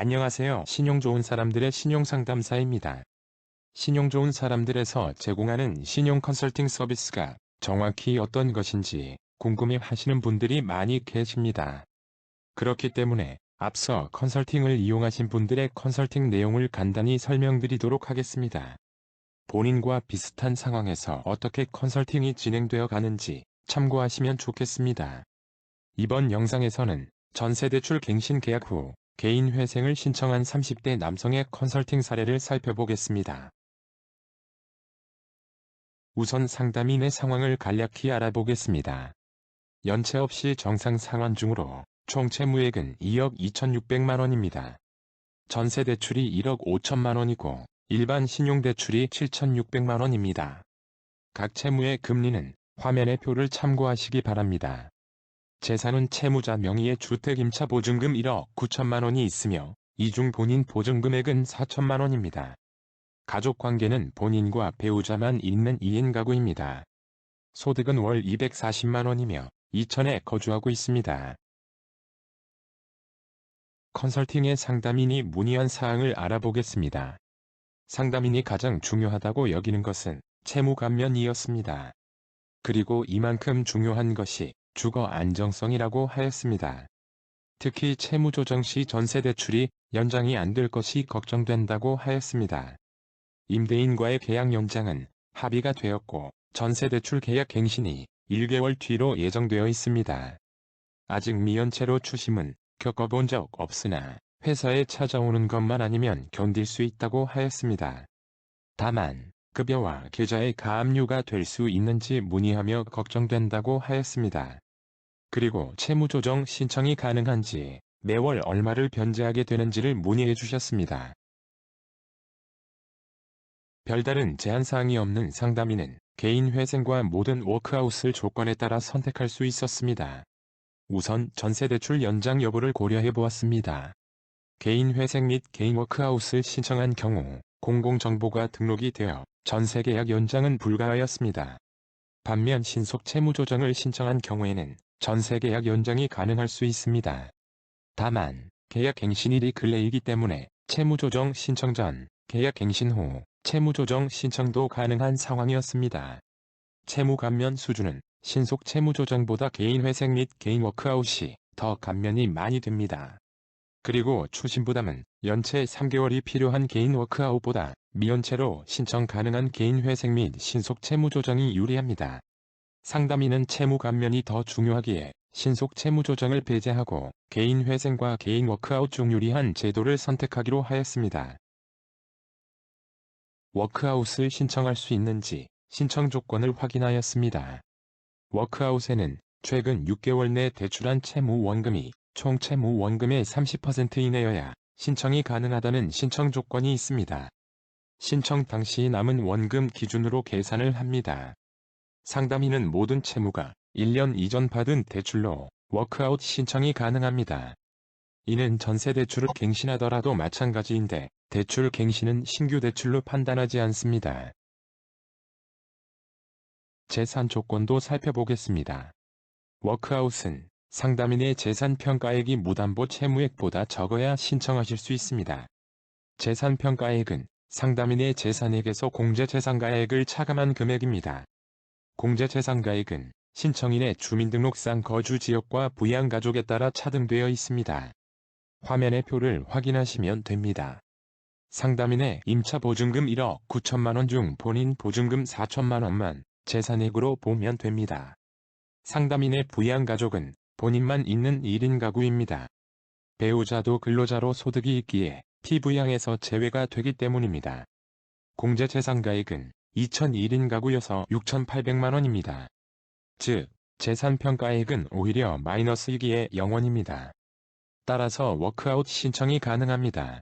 안녕하세요. 신용 좋은 사람들의 신용 상담사입니다. 신용 좋은 사람들에서 제공하는 신용 컨설팅 서비스가 정확히 어떤 것인지 궁금해 하시는 분들이 많이 계십니다. 그렇기 때문에 앞서 컨설팅을 이용하신 분들의 컨설팅 내용을 간단히 설명드리도록 하겠습니다. 본인과 비슷한 상황에서 어떻게 컨설팅이 진행되어 가는지 참고하시면 좋겠습니다. 이번 영상에서는 전세대출 갱신 계약 후 개인 회생을 신청한 30대 남성의 컨설팅 사례를 살펴보겠습니다. 우선 상담인의 상황을 간략히 알아보겠습니다. 연체 없이 정상 상환 중으로 총 채무액은 2억 2,600만 원입니다. 전세 대출이 1억 5천만 원이고 일반 신용대출이 7,600만 원입니다. 각 채무의 금리는 화면의 표를 참고하시기 바랍니다. 재산은 채무자 명의의 주택 임차 보증금 1억 9천만 원이 있으며 이중 본인 보증금액은 4천만 원입니다. 가족관계는 본인과 배우자만 있는 2인 가구입니다. 소득은 월 240만 원이며 이천에 거주하고 있습니다. 컨설팅의 상담인이 문의한 사항을 알아보겠습니다. 상담인이 가장 중요하다고 여기는 것은 채무 감면이었습니다. 그리고 이만큼 중요한 것이 주거 안정성이라고 하였습니다. 특히 채무조정 시 전세대출이 연장이 안 될 것이 걱정된다고 하였습니다. 임대인과의 계약 연장은 합의가 되었고 전세대출 계약 갱신이 1개월 뒤로 예정되어 있습니다. 아직 미연체로 추심은 겪어본 적 없으나 회사에 찾아오는 것만 아니면 견딜 수 있다고 하였습니다. 다만 급여와 계좌에 가압류가 될 수 있는지 문의하며 걱정된다고 하였습니다. 그리고 채무조정 신청이 가능한지 매월 얼마를 변제하게 되는지를 문의해 주셨습니다. 별다른 제한사항이 없는 상담인은 개인 회생과 모든 워크아웃을 조건에 따라 선택할 수 있었습니다. 우선 전세대출 연장 여부를 고려해 보았습니다. 개인 회생 및 개인 워크아웃을 신청한 경우 공공정보가 등록이 되어 전세계약 연장은 불가하였습니다. 반면 신속 채무 조정을 신청한 경우에는 전세 계약 연장이 가능할 수 있습니다. 다만 계약 갱신일이 근래이기 때문에 채무 조정 신청 전, 계약 갱신 후 채무 조정 신청도 가능한 상황이었습니다. 채무 감면 수준은 신속 채무 조정보다 개인 회생 및 개인 워크아웃이 더 감면이 많이 됩니다. 그리고 추심부담은 연체 3개월이 필요한 개인 워크아웃보다 미연체로 신청 가능한 개인 회생 및 신속 채무 조정이 유리합니다. 상담인은 채무 감면이 더 중요하기에 신속 채무 조정을 배제하고 개인 회생과 개인 워크아웃 중 유리한 제도를 선택하기로 하였습니다. 워크아웃을 신청할 수 있는지 신청 조건을 확인하였습니다. 워크아웃에는 최근 6개월 내 대출한 채무 원금이 총 채무 원금의 30% 이내여야 신청이 가능하다는 신청 조건이 있습니다. 신청 당시 남은 원금 기준으로 계산을 합니다. 상담인은 모든 채무가 1년 이전 받은 대출로 워크아웃 신청이 가능합니다. 이는 전세 대출을 갱신하더라도 마찬가지인데 대출 갱신은 신규 대출로 판단하지 않습니다. 재산 조건도 살펴보겠습니다. 워크아웃은 상담인의 재산 평가액이 무담보 채무액보다 적어야 신청하실 수 있습니다. 재산 평가액은 상담인의 재산액에서 공제재산가액을 차감한 금액입니다. 공제재산가액은 신청인의 주민등록상 거주지역과 부양가족에 따라 차등되어 있습니다. 화면의 표를 확인하시면 됩니다. 상담인의 임차보증금 1억 9천만원 중 본인 보증금 4천만원만 재산액으로 보면 됩니다. 상담인의 부양가족은 본인만 있는 1인 가구입니다. 배우자도 근로자로 소득이 있기에 피부양에서 제외가 되기 때문입니다. 공제재산가액은 2001인 가구여서 6,800만원입니다. 즉, 재산평가액은 오히려 마이너스이기에 0원입니다. 따라서 워크아웃 신청이 가능합니다.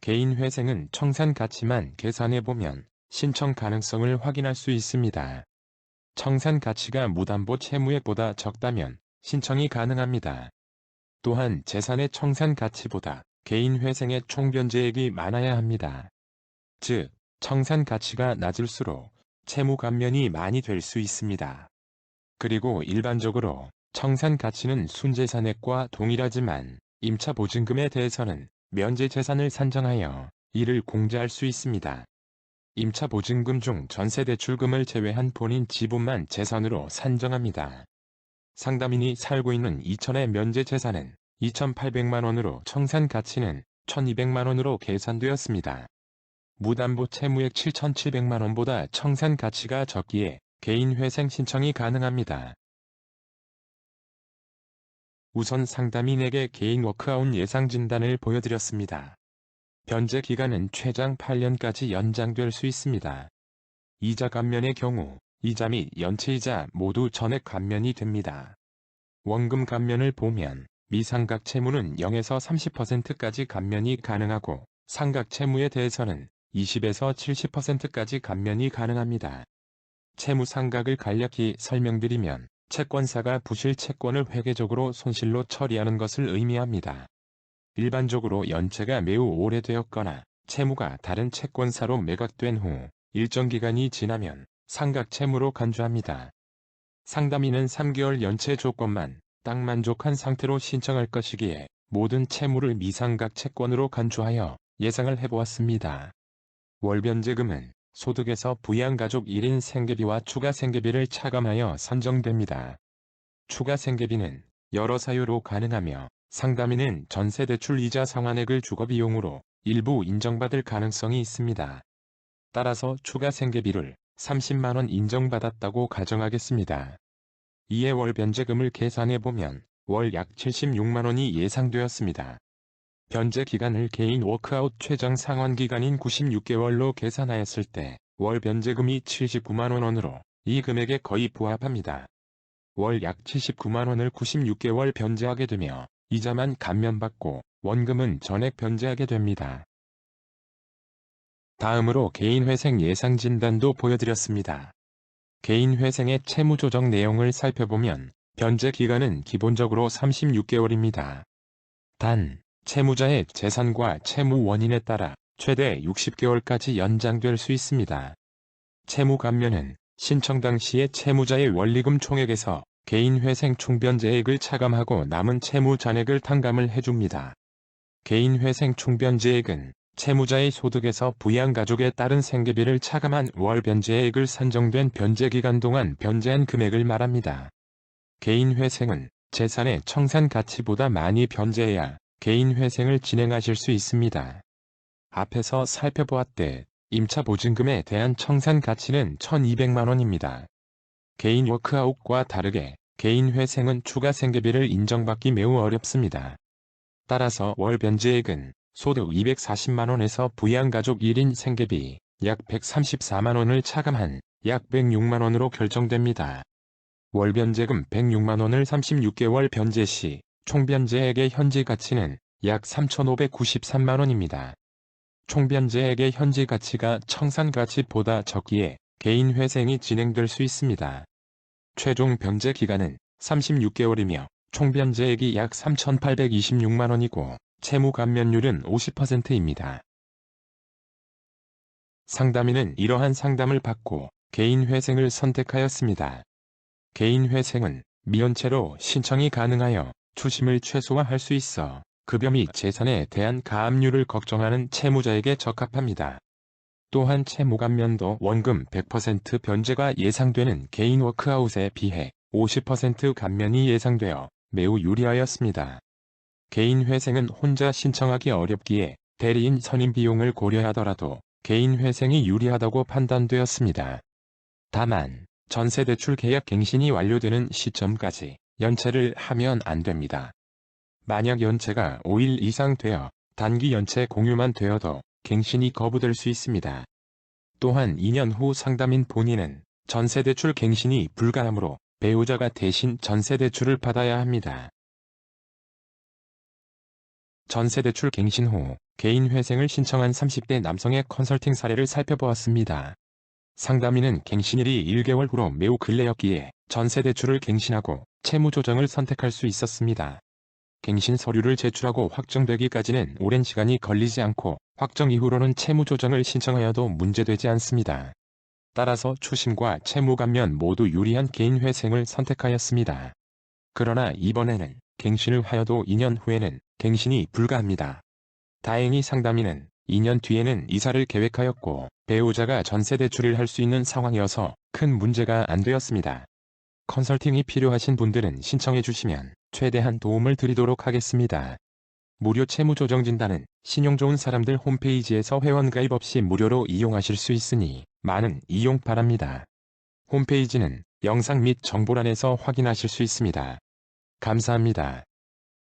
개인 회생은 청산 가치만 계산해보면 신청 가능성을 확인할 수 있습니다. 청산 가치가 무담보 채무액보다 적다면 신청이 가능합니다. 또한 재산의 청산 가치보다 개인 회생의 총변제액이 많아야 합니다. 즉, 청산 가치가 낮을수록 채무 감면이 많이 될 수 있습니다. 그리고 일반적으로 청산 가치는 순재산액과 동일하지만 임차 보증금에 대해서는 면제 재산을 산정하여 이를 공제할 수 있습니다. 임차 보증금 중 전세대출금을 제외한 본인 지분만 재산으로 산정합니다. 상담인이 살고 있는 이천의 면제 재산은 2,800만원으로 청산 가치는 1,200만원으로 계산되었습니다. 무담보 채무액 7,700만원보다 청산 가치가 적기에 개인 회생 신청이 가능합니다. 우선 상담인에게 개인 워크아웃 예상 진단을 보여드렸습니다. 변제 기간은 최장 8년까지 연장될 수 있습니다. 이자 감면의 경우 이자 및 연체이자 모두 전액 감면이 됩니다. 원금 감면을 보면 미상각 채무는 0에서 30%까지 감면이 가능하고 상각 채무에 대해서는 20에서 70%까지 감면이 가능합니다. 채무 상각을 간략히 설명드리면 채권사가 부실 채권을 회계적으로 손실로 처리하는 것을 의미합니다. 일반적으로 연체가 매우 오래되었거나 채무가 다른 채권사로 매각된 후 일정 기간이 지나면 상각 채무로 간주합니다. 상담인은 3개월 연체 조건만 딱 만족한 상태로 신청할 것이기에 모든 채무를 미상각 채권으로 간주하여 예상을 해보았습니다. 월변제금은 소득에서 부양가족 1인 생계비와 추가 생계비를 차감하여 선정됩니다. 추가 생계비는 여러 사유로 가능하며 상담인은 전세대출 이자 상환액을 주거비용으로 일부 인정받을 가능성이 있습니다. 따라서 추가 생계비를 30만원 인정받았다고 가정하겠습니다. 이에 월 변제금을 계산해보면 월 약 76만원이 예상되었습니다. 변제 기간을 개인 워크아웃 최장 상환 기간인 96개월로 계산하였을 때 월 변제금이 79만원으로 이 금액에 거의 부합합니다. 월 약 79만원을 96개월 변제하게 되며 이자만 감면받고 원금은 전액 변제하게 됩니다. 다음으로 개인회생 예상 진단도 보여드렸습니다. 개인회생의 채무조정 내용을 살펴보면 변제 기간은 기본적으로 36개월입니다. 단, 채무자의 재산과 채무 원인에 따라 최대 60개월까지 연장될 수 있습니다. 채무 감면은 신청 당시에 채무자의 원리금 총액에서 개인회생 총변제액을 차감하고 남은 채무 잔액을 탕감을 해줍니다. 개인회생 총변제액은 채무자의 소득에서 부양가족에 따른 생계비를 차감한 월 변제액을 산정된 변제기간 동안 변제한 금액을 말합니다. 개인회생은 재산의 청산 가치보다 많이 변제해야 개인회생을 진행하실 수 있습니다. 앞에서 살펴보았듯 임차 보증금에 대한 청산 가치는 1200만원입니다. 개인 워크아웃과 다르게 개인 회생은 추가 생계비를 인정받기 매우 어렵습니다. 따라서 월 변제액은 소득 240만원에서 부양가족 1인 생계비 약 134만원을 차감한 약 106만원으로 결정됩니다. 월 변제금 106만원을 36개월 변제 시 총변제액의 현재 가치는 약 3,593만원입니다. 총변제액의 현재 가치가 청산가치보다 적기에 개인 회생이 진행될 수 있습니다. 최종 변제 기간은 36개월이며 총 변제액이 약 3,826만원이고 채무 감면율은 50%입니다. 상담인은 이러한 상담을 받고 개인 회생을 선택하였습니다. 개인 회생은 미연체로 신청이 가능하여 추심을 최소화할 수 있어 급여 및 재산에 대한 가압류를 걱정하는 채무자에게 적합합니다. 또한 채무 감면도 원금 100% 변제가 예상되는 개인 워크아웃에 비해 50% 감면이 예상되어 매우 유리하였습니다. 개인 회생은 혼자 신청하기 어렵기에 대리인 선임 비용을 고려하더라도 개인 회생이 유리하다고 판단되었습니다. 다만 전세대출 계약 갱신이 완료되는 시점까지 연체를 하면 안 됩니다. 만약 연체가 5일 이상 되어 단기 연체 공유만 되어도 갱신이 거부될 수 있습니다. 또한 2년 후 상담인 본인은 전세대출 갱신이 불가하므로 배우자가 대신 전세대출을 받아야 합니다. 전세대출 갱신 후 개인 회생을 신청한 30대 남성의 컨설팅 사례를 살펴보았습니다. 상담인은 갱신일이 1개월 후로 매우 근래였기에 전세대출을 갱신하고 채무조정을 선택할 수 있었습니다. 갱신 서류를 제출하고 확정되기까지는 오랜 시간이 걸리지 않고 확정 이후로는 채무 조정을 신청하여도 문제되지 않습니다. 따라서 추심과 채무 감면 모두 유리한 개인 회생을 선택하였습니다. 그러나 이번에는 갱신을 하여도 2년 후에는 갱신이 불가합니다. 다행히 상담인은 2년 뒤에는 이사를 계획하였고 배우자가 전세 대출을 할 수 있는 상황이어서 큰 문제가 안 되었습니다. 컨설팅이 필요하신 분들은 신청해 주시면 최대한 도움을 드리도록 하겠습니다. 무료 채무조정 진단은 신용 좋은 사람들 홈페이지에서 회원가입 없이 무료로 이용하실 수 있으니 많은 이용 바랍니다. 홈페이지는 영상 및 정보란에서 확인하실 수 있습니다. 감사합니다.